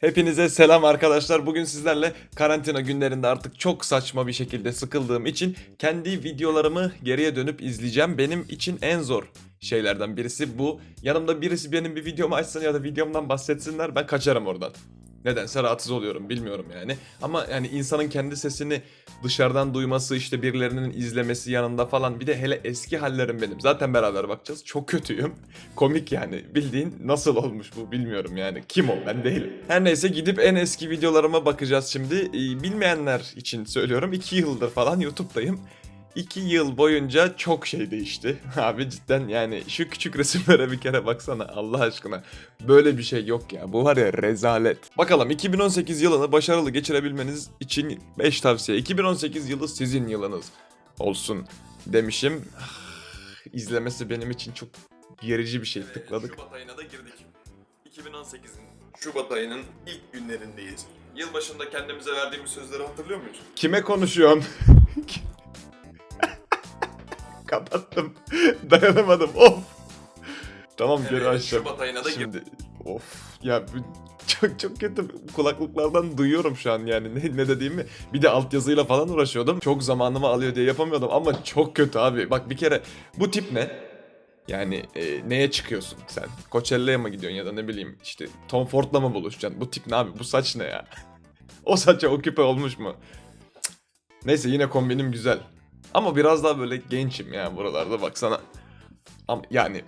Hepinize selam arkadaşlar. Bugün sizlerle karantina günlerinde artık çok saçma bir şekilde sıkıldığım için kendi videolarımı geriye dönüp izleyeceğim. Benim için en zor şeylerden birisi bu. Yanımda birisi benim bir videomu açsın ya da videomdan bahsetsinler ben kaçarım oradan. Nedense rahatsız oluyorum bilmiyorum yani. Ama yani insanın kendi sesini dışarıdan duyması işte birilerinin izlemesi yanında falan bir de hele eski hallerim benim. Zaten beraber bakacağız. Çok kötüyüm. Komik yani. Bildiğin nasıl olmuş bu bilmiyorum yani. Kim o ben değilim. Her neyse gidip en eski videolarıma bakacağız şimdi. Ee, bilmeyenler için söylüyorum. 2 yıldır falan YouTube'dayım. 2 yıl boyunca çok şey değişti. Abi cidden yani şu küçük resimlere bir kere baksana Allah aşkına. Böyle bir şey yok ya. Bu var ya rezalet. Bakalım 2018 yılını başarılı geçirebilmeniz için 5 tavsiye. 2018 yılı sizin yılınız olsun demişim. İzlemesi benim için çok gerici bir şey tıkladık. Şubat ayına da girdik. 2018'in Şubat ayının ilk günlerindeyiz. Yılbaşında kendimize verdiğimiz sözleri hatırlıyor muyuz? Kime konuşuyorsun? Kapattım. Dayanamadım. Of. Tamam geri Evet, açacağım. Şubat ayına da Şimdi of ya çok çok kötü kulaklıklardan duyuyorum şu an yani ne, ne dediğimi. Bir de altyazıyla falan uğraşıyordum. Çok zamanımı alıyor diye yapamıyordum ama çok kötü abi. Bak bir kere bu tip ne? Yani e, neye çıkıyorsun sen? Coachella'ya mı gidiyorsun ya da ne bileyim işte Tom Ford'la mı buluşacaksın? Bu tip ne abi? Bu saç ne ya? o saça o küpe olmuş mu? Cık. Neyse yine kombinim güzel. Ama biraz daha böyle gençim ya buralarda baksana. Ama yani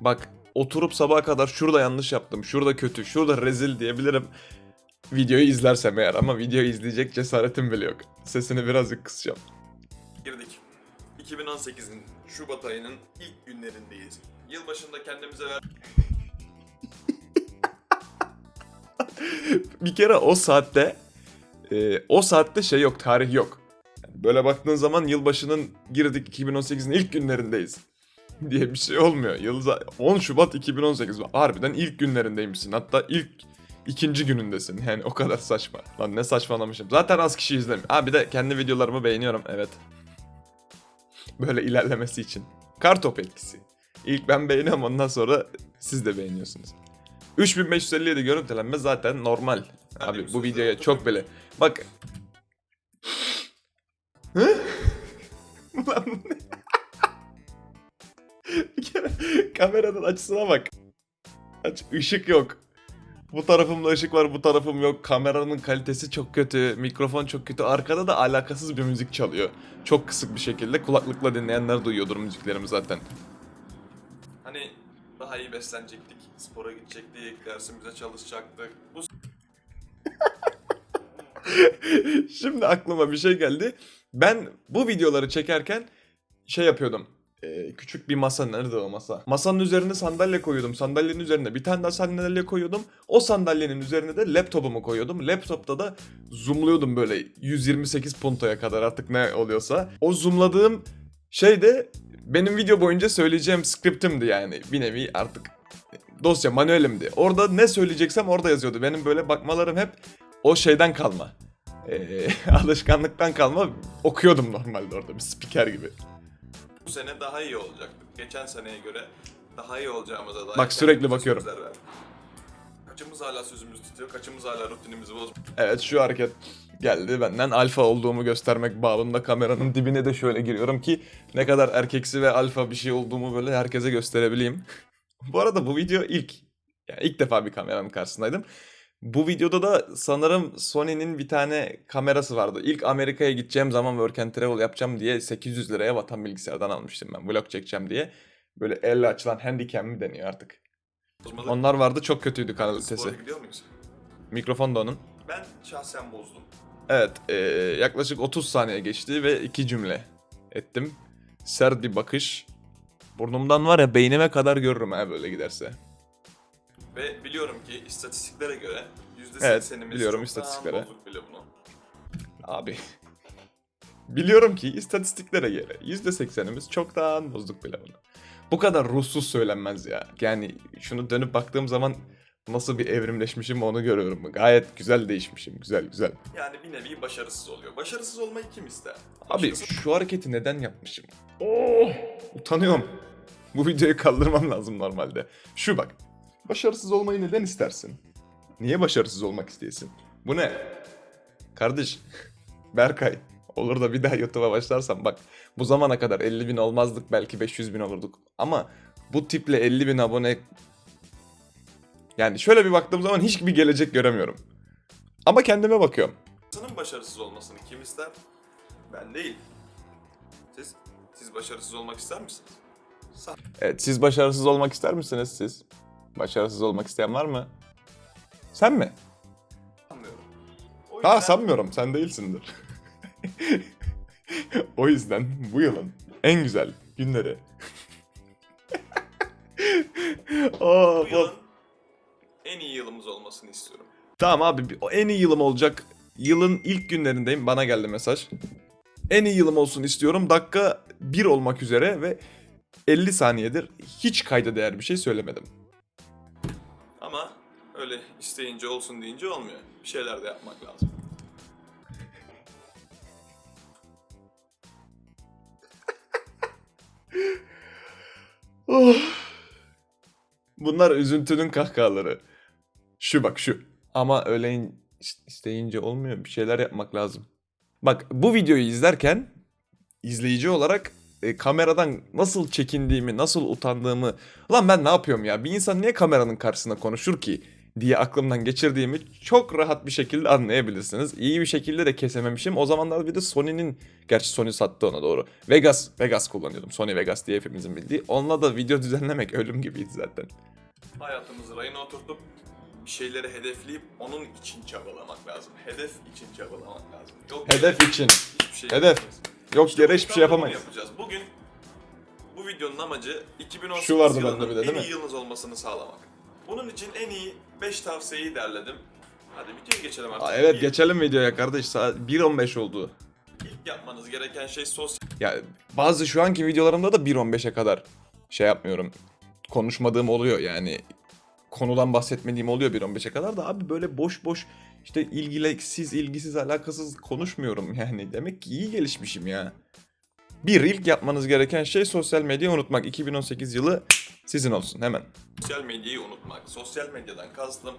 bak oturup sabaha kadar şurada yanlış yaptım, şurada kötü, şurada rezil diyebilirim. Videoyu izlersem eğer ama videoyu izleyecek cesaretim bile yok. Sesini birazcık kısacağım. girdik. 2018'in Şubat ayının ilk günlerindeyiz. Yılbaşında kendimize ver... Bir kere o saatte e, o saatte şey yok, tarih yok. Böyle baktığın zaman yılbaşının girdik 2018'in ilk günlerindeyiz diye bir şey olmuyor. Yıl za- 10 Şubat 2018 harbiden ilk günlerindeymişsin. Hatta ilk ikinci günündesin. Yani o kadar saçma. Lan ne saçmalamışım. Zaten az kişi izlemiyor. Ha bir de kendi videolarımı beğeniyorum. Evet. Böyle ilerlemesi için. Kartop etkisi. İlk ben beğeniyorum ondan sonra siz de beğeniyorsunuz. 3557 görüntülenme zaten normal. Abi bu videoya çok bile. Bak. Ulan bu ne? Kameranın açısına bak. Aç, ışık yok. Bu tarafımda ışık var, bu tarafım yok. Kameranın kalitesi çok kötü, mikrofon çok kötü. Arkada da alakasız bir müzik çalıyor. Çok kısık bir şekilde. Kulaklıkla dinleyenler duyuyordur müziklerimi zaten. Hani daha iyi beslenecektik, spora gidecektik, dersimize çalışacaktık. Bu Şimdi aklıma bir şey geldi. Ben bu videoları çekerken şey yapıyordum. Ee, küçük bir masa nerede o masa? Masanın üzerine sandalye koyuyordum. Sandalyenin üzerine bir tane daha sandalye koyuyordum. O sandalyenin üzerine de laptopumu koyuyordum. Laptopta da zoomluyordum böyle 128 puntoya kadar artık ne oluyorsa. O zoomladığım şey de benim video boyunca söyleyeceğim scriptimdi yani. Bir nevi artık dosya manuelimdi. Orada ne söyleyeceksem orada yazıyordu. Benim böyle bakmalarım hep o şeyden kalma. Ee, alışkanlıktan kalma okuyordum normalde orada bir spiker gibi. bu sene daha iyi olacaktık. Geçen seneye göre daha iyi olacağımıza dair Bak, sürekli bakıyorum. sözler. Kaçımız hala sözümüzü tutuyor, kaçımız hala rutinimizi bozmuyor. Evet şu hareket geldi benden alfa olduğumu göstermek babında kameranın dibine de şöyle giriyorum ki ne kadar erkeksi ve alfa bir şey olduğumu böyle herkese gösterebileyim. bu arada bu video ilk. Yani ilk defa bir kameranın karşısındaydım. Bu videoda da sanırım Sony'nin bir tane kamerası vardı. İlk Amerika'ya gideceğim zaman work and travel yapacağım diye 800 liraya vatan bilgisayardan almıştım ben vlog çekeceğim diye. Böyle elle açılan handycam mi deniyor artık. Bozmadık. Onlar vardı çok kötüydü gidiyor muyuz? Mikrofon da onun. Ben şahsen bozdum. Evet, eee, yaklaşık 30 saniye geçti ve iki cümle ettim. Sert bir bakış. Burnumdan var ya beynime kadar görürüm ha böyle giderse. Ve biliyorum ki istatistiklere göre %80'imiz Evet, biliyorum istatistiklere. bile bunu. Abi. Biliyorum ki istatistiklere göre %80'imiz çoktan bozduk bile bunu. Bu kadar ruhsuz söylenmez ya. Yani şunu dönüp baktığım zaman nasıl bir evrimleşmişim onu görüyorum. Gayet güzel değişmişim. Güzel güzel. Yani bir nevi başarısız oluyor. Başarısız olmayı kim ister? Abi Başarısız- şu hareketi neden yapmışım? Oh, utanıyorum. Bu videoyu kaldırmam lazım normalde. Şu bak. Başarısız olmayı neden istersin? Niye başarısız olmak isteyesin? Bu ne? Kardeş, Berkay. Olur da bir daha YouTube'a başlarsam bak bu zamana kadar 50 bin olmazdık belki 500 bin olurduk. Ama bu tiple 50 bin abone... Yani şöyle bir baktığım zaman hiçbir gelecek göremiyorum. Ama kendime bakıyorum. Senin başarısız olmasını kim ister? Ben değil. Siz, siz başarısız olmak ister misiniz? Evet siz başarısız olmak ister misiniz siz? Başarısız olmak isteyen var mı? Sen mi? Sanmıyorum. O Ha sanmıyorum sen değilsindir. o yüzden bu yılın en güzel günleri. Oo, bu yılın en iyi yılımız olmasını istiyorum. Tamam abi en iyi yılım olacak. Yılın ilk günlerindeyim bana geldi mesaj. En iyi yılım olsun istiyorum. Dakika 1 olmak üzere ve 50 saniyedir hiç kayda değer bir şey söylemedim. Öyle isteyince olsun deyince olmuyor. Bir şeyler de yapmak lazım. Oh. Bunlar üzüntünün kahkahaları. Şu bak şu. Ama öyle in- isteyince olmuyor. Bir şeyler yapmak lazım. Bak bu videoyu izlerken izleyici olarak e, kameradan nasıl çekindiğimi, nasıl utandığımı... Lan ben ne yapıyorum ya? Bir insan niye kameranın karşısında konuşur ki? Diye aklımdan geçirdiğimi çok rahat bir şekilde anlayabilirsiniz. İyi bir şekilde de kesememişim. O zamanlar bir de Sony'nin Gerçi Sony sattı ona doğru. Vegas, Vegas kullanıyordum. Sony Vegas diye hepimizin bildiği. Onunla da video düzenlemek ölüm gibiydi zaten. Hayatımızı rayına oturtup bir şeyleri hedefleyip onun için çabalamak lazım. Hedef için çabalamak lazım. Yok Hedef için. hiçbir şey Hedef. yapamayız. Yok İşte yere hiçbir şey yapamayız. Yapacağız. Bugün bu videonun amacı 2018 Şu vardı yılının bende bir de, değil en mi? iyi yılınız olmasını sağlamak. Bunun için en iyi 5 tavsiyeyi derledim. Hadi videoya geçelim artık. Aa, evet İlk- geçelim videoya kardeş. Saat 1.15 oldu. İlk yapmanız gereken şey sosyal Ya bazı şu anki videolarımda da 1.15'e kadar şey yapmıyorum. Konuşmadığım oluyor yani. Konudan bahsetmediğim oluyor 1.15'e kadar da abi böyle boş boş işte ilgisiz, ilgisiz, alakasız konuşmuyorum yani. Demek ki iyi gelişmişim ya. Bir ilk yapmanız gereken şey sosyal medyayı unutmak. 2018 yılı sizin olsun hemen. sosyal medyayı unutmak. Sosyal medyadan kastım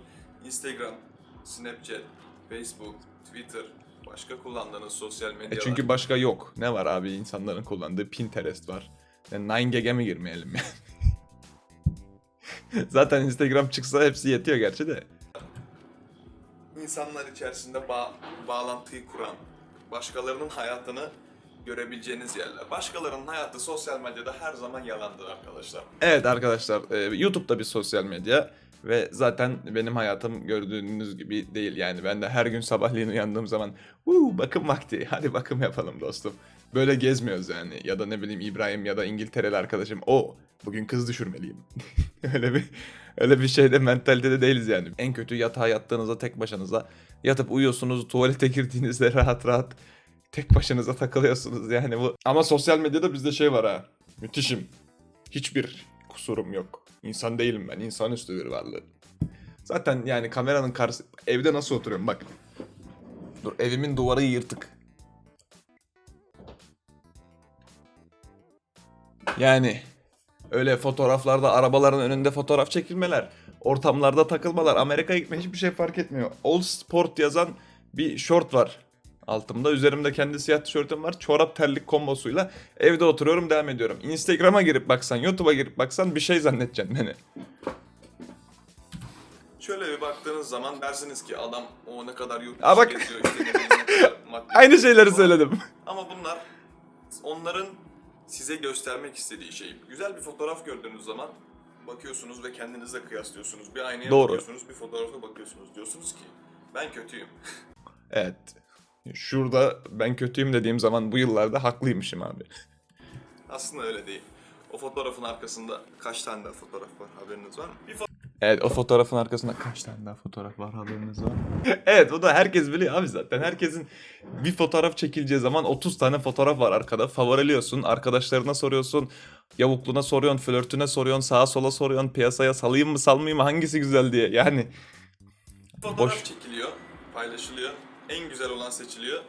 Instagram, Snapchat, Facebook, Twitter, başka kullandığınız sosyal E medyalar. çünkü başka yok. Ne var abi insanların kullandığı Pinterest var. Yani 9gag'e mi girmeyelim yani? Zaten Instagram çıksa hepsi yetiyor gerçi de. insanlar içerisinde bağ, bağlantıyı kuran, başkalarının hayatını görebileceğiniz yerler. Başkalarının hayatı sosyal medyada her zaman yalandır arkadaşlar. Evet arkadaşlar e, YouTube'da bir sosyal medya ve zaten benim hayatım gördüğünüz gibi değil yani ben de her gün sabahleyin uyandığım zaman Uuu bakım vakti hadi bakım yapalım dostum. Böyle gezmiyoruz yani ya da ne bileyim İbrahim ya da İngiltereli arkadaşım o bugün kız düşürmeliyim. öyle bir öyle bir şeyde mentalitede değiliz yani. En kötü yatağa yattığınızda tek başınıza yatıp uyuyorsunuz tuvalete girdiğinizde rahat rahat tek başınıza takılıyorsunuz yani bu. Ama sosyal medyada bizde şey var ha müthişim. Hiçbir kusurum yok. İnsan değilim ben. İnsanüstü bir varlığım. Zaten yani kameranın karşı... Evde nasıl oturuyorum bak. Dur evimin duvarı yırtık. Yani öyle fotoğraflarda arabaların önünde fotoğraf çekilmeler, ortamlarda takılmalar, Amerika'ya gitme hiçbir şey fark etmiyor. All Sport yazan bir short var altımda. Üzerimde kendi siyah tişörtüm var. Çorap terlik kombosuyla evde oturuyorum devam ediyorum. Instagram'a girip baksan, YouTube'a girip baksan bir şey zannedeceksin beni. Şöyle bir baktığınız zaman dersiniz ki adam o ne kadar yurt dışı bak. geziyor işte ne bileyim ne kadar makyaj Aynı şeyleri falan. söyledim. Ama bunlar onların size göstermek istediği şey. Güzel bir fotoğraf gördüğünüz zaman bakıyorsunuz ve kendinizle kıyaslıyorsunuz. Bir aynaya Doğru. bakıyorsunuz, bir fotoğrafa bakıyorsunuz. Diyorsunuz ki ben kötüyüm. Evet. Şurada ben kötüyüm dediğim zaman bu yıllarda haklıymışım abi. Aslında öyle değil. O fotoğrafın arkasında kaç tane daha fotoğraf var haberiniz var mı? Bir Evet o fotoğrafın arkasında kaç tane daha fotoğraf var haberiniz var. evet o da herkes biliyor abi zaten. Herkesin bir fotoğraf çekileceği zaman 30 tane fotoğraf var arkada. Favoriliyorsun, arkadaşlarına soruyorsun, yavukluna soruyorsun, flörtüne soruyorsun, sağa sola soruyorsun, piyasaya salayım mı salmayayım mı hangisi güzel diye. Yani fotoğraf Boş. çekiliyor, paylaşılıyor. En güzel olan seçiliyor.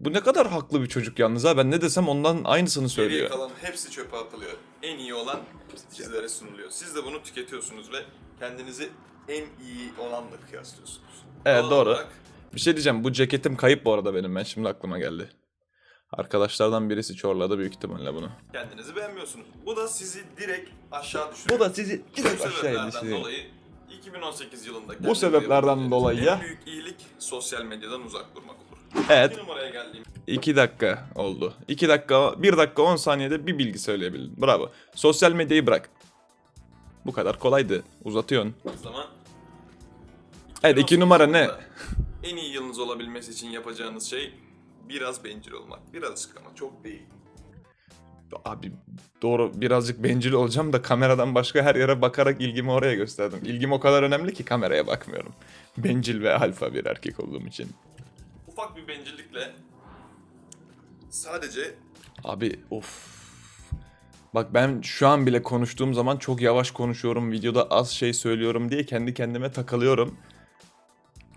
bu ne kadar haklı bir çocuk yalnız ha. Ben ne desem ondan aynısını Geriye söylüyor. kalan hepsi çöpe atılıyor. En iyi olan sizlere sunuluyor. Siz de bunu tüketiyorsunuz ve kendinizi en iyi olanla kıyaslıyorsunuz. Evet, Doğal doğru. olarak Bir şey diyeceğim bu ceketim kayıp bu arada benim ben şimdi aklıma geldi. Arkadaşlardan birisi çorladı büyük ihtimalle bunu. kendinizi beğenmiyorsunuz. Bu da sizi direkt aşağı düşürüyor. Bu da sizi direkt aşağı sebeplerden indiriyor. dolayı 2018 yılında Bu sebeplerden dolayı en büyük iyilik sosyal medyadan uzak durmak olur. Evet. İki numaraya geldiğim 2 dakika oldu. 2 dakika, 1 dakika 10 saniyede bir bilgi söyleyebildim. Bravo. Sosyal medyayı bırak. Bu kadar kolaydı. Uzatıyorsun. zaman Evet 2 numara ne? En iyi yılınız olabilmesi için yapacağınız şey biraz bencil olmak. Birazcık ama çok değil. Abi doğru birazcık bencil olacağım da kameradan başka her yere bakarak ilgimi oraya gösterdim. İlgim o kadar önemli ki kameraya bakmıyorum. Bencil ve alfa bir erkek olduğum için. Ufak bir bencillikle sadece Abi of. Bak ben şu an bile konuştuğum zaman çok yavaş konuşuyorum. Videoda az şey söylüyorum diye kendi kendime takılıyorum.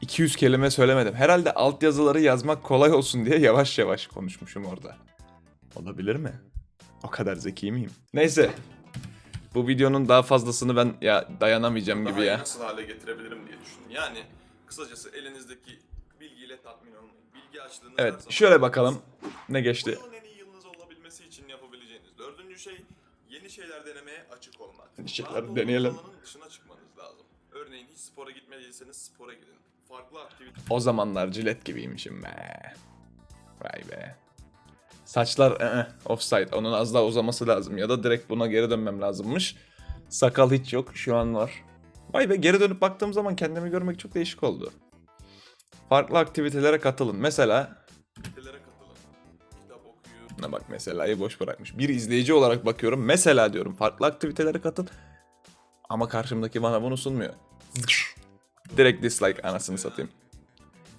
200 kelime söylemedim. Herhalde altyazıları yazmak kolay olsun diye yavaş yavaş konuşmuşum orada. Olabilir mi? O kadar zeki miyim? Neyse. Bu videonun daha fazlasını ben ya dayanamayacağım daha gibi ya. nasıl hale getirebilirim diye düşündüm. Yani kısacası elinizdeki bilgiyle tatmin olmayın. Bilgi açlığınız Evet şöyle bakalım ne Bu geçti. yılın en iyi yılınız olabilmesi için yapabileceğiniz dördüncü şey yeni şeyler denemeye açık olmak. Yeni şeyler deneyelim. alanın dışına çıkmanız lazım. Örneğin hiç spora gitmediyseniz spora gidin. Farklı aktivite O zamanlar jilet gibiymişim be. Vay be. Saçlar ı-ı, offside. Onun az daha uzaması lazım ya da direkt buna geri dönmem lazımmış. Sakal hiç yok. Şu an var. Vay be geri dönüp baktığım zaman kendimi görmek çok değişik oldu. Farklı aktivitelere katılın. Mesela ne bak mesela'yı boş bırakmış. Bir izleyici olarak bakıyorum. Mesela diyorum farklı aktivitelere katıl. Ama karşımdaki bana bunu sunmuyor. Direkt dislike anasını satayım.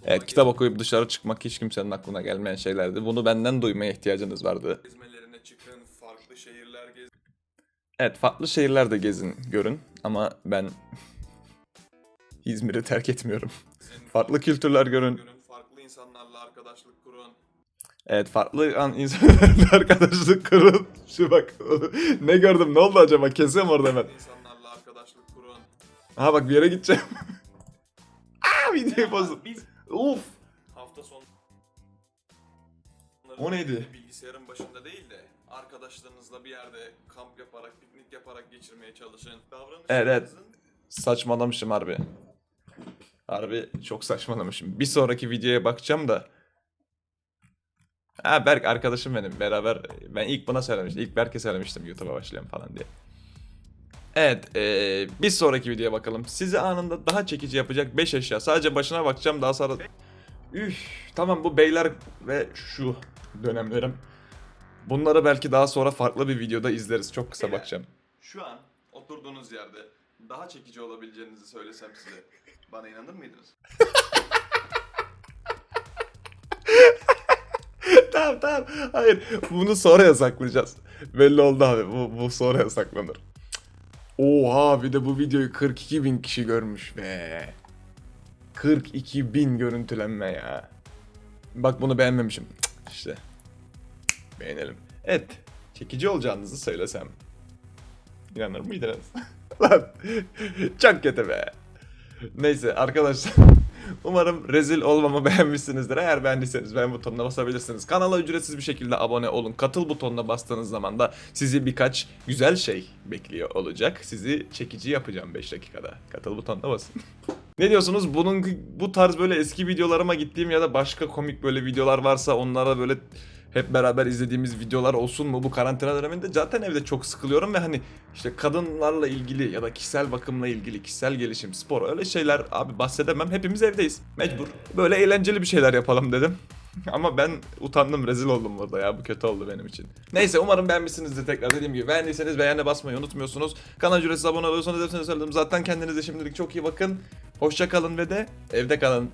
Evet kitap okuyup dışarı çıkmak hiç kimsenin aklına gelmeyen şeylerdi. Bunu benden duymaya ihtiyacınız vardı. Gezmelerine çıkın, farklı şehirler gezin. Evet farklı şehirlerde gezin, görün ama ben İzmir'i terk etmiyorum. Farklı kültürler görün. Görün, farklı insanlarla arkadaşlık kurun. Evet farklı an insanlarla arkadaşlık kurun. Şu bak ne gördüm ne oldu acaba kesem orada hemen. İnsanlarla arkadaşlık kurun. Aha bak bir yere gideceğim. Aa videoyu bozdum. Biz Uf. hafta sonu O neydi? Bilgisayarın başında değil de arkadaşlarınızla bir yerde kamp yaparak, piknik yaparak geçirmeye çalışın. Davranışlarınızın Saçmalamışım harbi. Harbi çok saçmalamışım. Bir sonraki videoya bakacağım da. Ha Berk arkadaşım benim. Beraber ben ilk buna söylemiştim. İlk Berk'e söylemiştim YouTube'a başlayalım falan diye. Evet, eee, bir sonraki videoya bakalım. Sizi anında daha çekici yapacak 5 eşya. Sadece başına bakacağım daha sonra... Üf, tamam bu beyler ve şu dönemlerim. Bunları belki daha sonra farklı bir videoda izleriz. Çok kısa bakacağım. şu an oturduğunuz yerde daha çekici olabileceğinizi söylesem size bana inanır mıydınız? tamam tamam. Hayır. Bunu sonra yasaklayacağız. Belli oldu abi. Bu, bu sonra yasaklanır. Oha bir de bu videoyu 42 bin kişi görmüş be. 42 bin görüntülenme ya. Bak bunu beğenmemişim. Cık, İşte. Beğenelim. Evet. Çekici olacağınızı söylesem. İnanır mıydınız? Lan. Çok kötü be. Neyse arkadaşlar. Umarım rezil olmamı beğenmişsinizdir. Eğer beğendiyseniz beğen butonuna basabilirsiniz. Kanala ücretsiz bir şekilde abone olun. Katıl butonuna bastığınız zaman da sizi birkaç güzel şey bekliyor olacak. Sizi çekici yapacağım 5 dakikada. Katıl butonuna basın. ne diyorsunuz? Bunun bu tarz böyle eski videolarıma gittiğim ya da başka komik böyle videolar varsa onlara böyle hep beraber izlediğimiz videolar olsun mu bu karantina döneminde zaten evde çok sıkılıyorum ve hani işte kadınlarla ilgili ya da kişisel bakımla ilgili kişisel gelişim spor öyle şeyler abi bahsedemem hepimiz evdeyiz mecbur böyle eğlenceli bir şeyler yapalım dedim ama ben utandım rezil oldum burada ya bu kötü oldu benim için. Neyse umarım beğenmişsinizdir tekrar dediğim gibi beğendiyseniz beğene basmayı unutmuyorsunuz. Kanal ücretsiz abone oluyorsanız hepsini söyledim zaten kendinize şimdilik çok iyi bakın. Hoşça kalın ve de evde kalın.